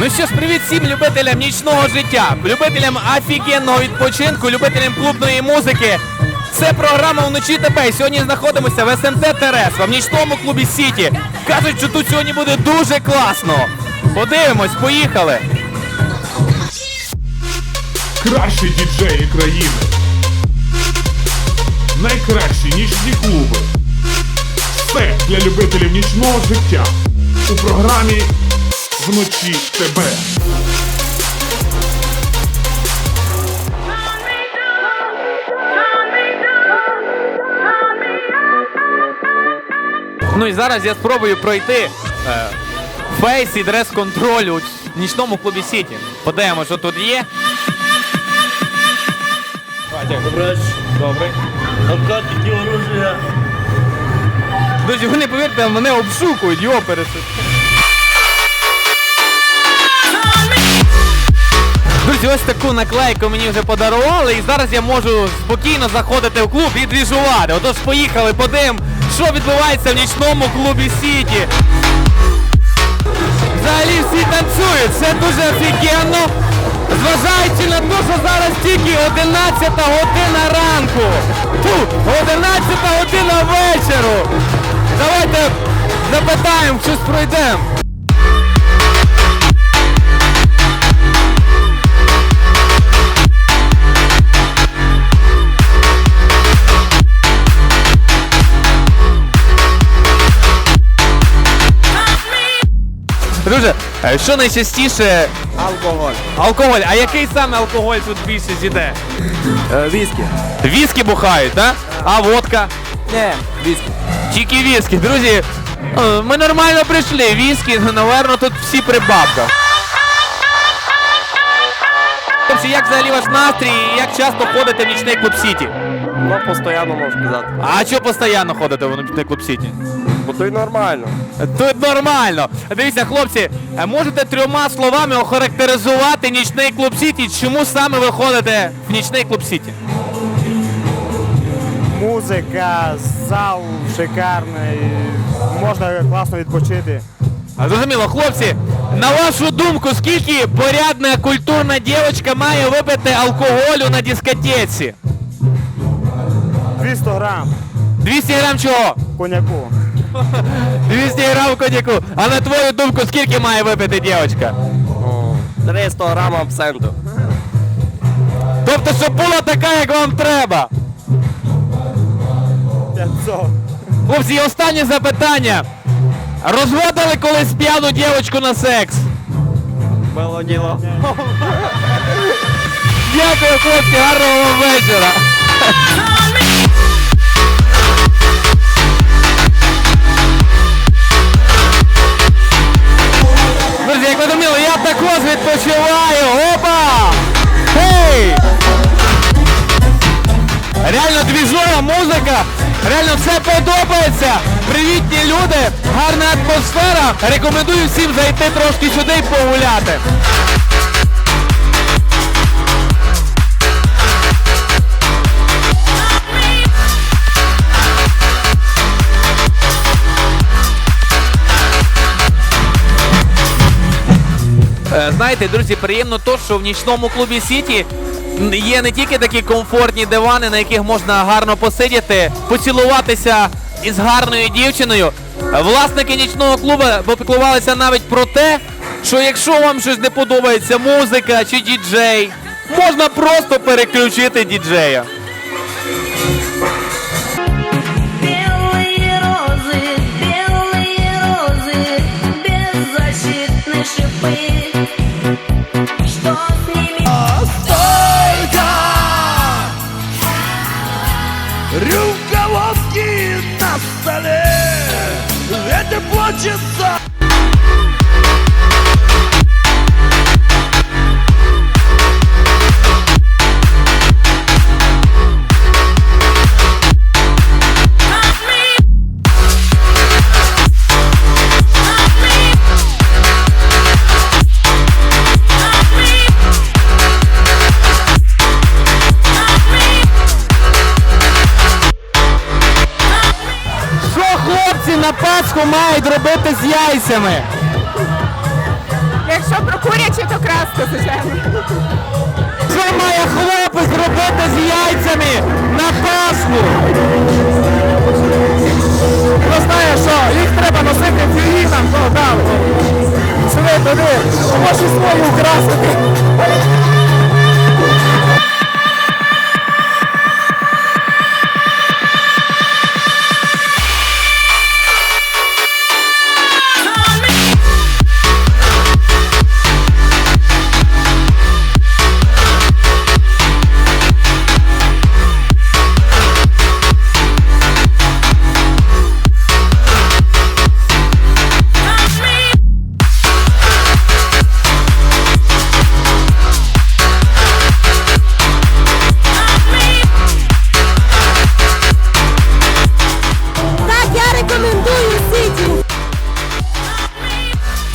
Ну що ж, привіт всім любителям нічного життя, любителям офігенного відпочинку, любителям клубної музики. Це програма вночі ТБ. Сьогодні знаходимося в СМТ Терес, в нічному клубі Сіті. Кажуть, що тут сьогодні буде дуже класно. Подивимось, поїхали. Кращі діджеї країни. Найкращі нічні клуби. Все для любителів нічного життя. У програмі Вночі ТБ. Ну і зараз я спробую пройти е, фейс і дрес-контроль у нічному клубі Сіті. Подивимось, що тут є. Добре. наркотики, оружие. Друзі, ви не повірте, мене обшукують, його пересуть. Друзі, ось таку наклейку мені вже подарували, і зараз я можу спокійно заходити в клуб і двіжувати. Отож, поїхали, подивимо, що відбувається в нічному клубі Сіті. Взагалі всі танцюють, це дуже офігенно. Зважаючи на те, що зараз тільки 11 година ранку. Фу, 11 година вечору. Давайте запитаємо, щось пройдемо. Друже, е, що найчастіше Алкоголь. алкоголь? А який саме алкоголь тут більше зійде? Е, віскі. Віскі бухають, так? А водка? Ні, віскі. Тільки віскі. Друзі, е, ми нормально прийшли. Віскі, наверно, тут всі при бабках. Хлопці, як взагалі ваш настрій і як часто ходите в нічний клуб Сіті? Ну, постійно можу сказати. А чого постійно ходите в нічний клуб Сіті? Бо то й нормально. Тут нормально. Дивіться, хлопці, е, можете трьома словами охарактеризувати нічний клуб Сіті? Чому саме ви ходите в нічний клуб Сіті? Музика, зал шикарний, можна класно відпочити. Зрозуміло, хлопці, на вашу думку, скільки порядна культурна дівчинка має випити алкоголю на дискотеці? 200 грам 200 грам чого? коньяку. 200 грам коньяку. А на твою думку, скільки має випити дівчинка? Ну, 300 грам абсенту. Тобто, щоб була така, як вам треба. 500. Хлопці, і останнє запитання. Розводили колись п'яну дівчинку на секс? Було діло. Дякую, хлопці, гарного вам вечора. Також відпочиваю. Опа! Ей! Реально двіжова музика, реально все подобається. Привітні люди, гарна атмосфера. Рекомендую всім зайти трошки сюди і погуляти. Знаєте, друзі, приємно то, що в нічному клубі Сіті є не тільки такі комфортні дивани, на яких можна гарно посидіти, поцілуватися із гарною дівчиною. Власники нічного клубу попіклувалися навіть про те, що якщо вам щось не подобається, музика чи діджей, можна просто переключити діджея. на столе. Это мають робити з яйцями? Якщо про курячі, то красти, звичайно. Що має хлопець робити з яйцями на Пасху? Ну знаєш що, їх треба носити філінам, то там. Сиди туди, можеш свою украсити.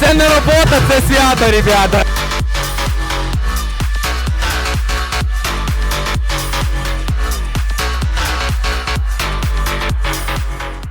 Це не робота, це свято, ребята.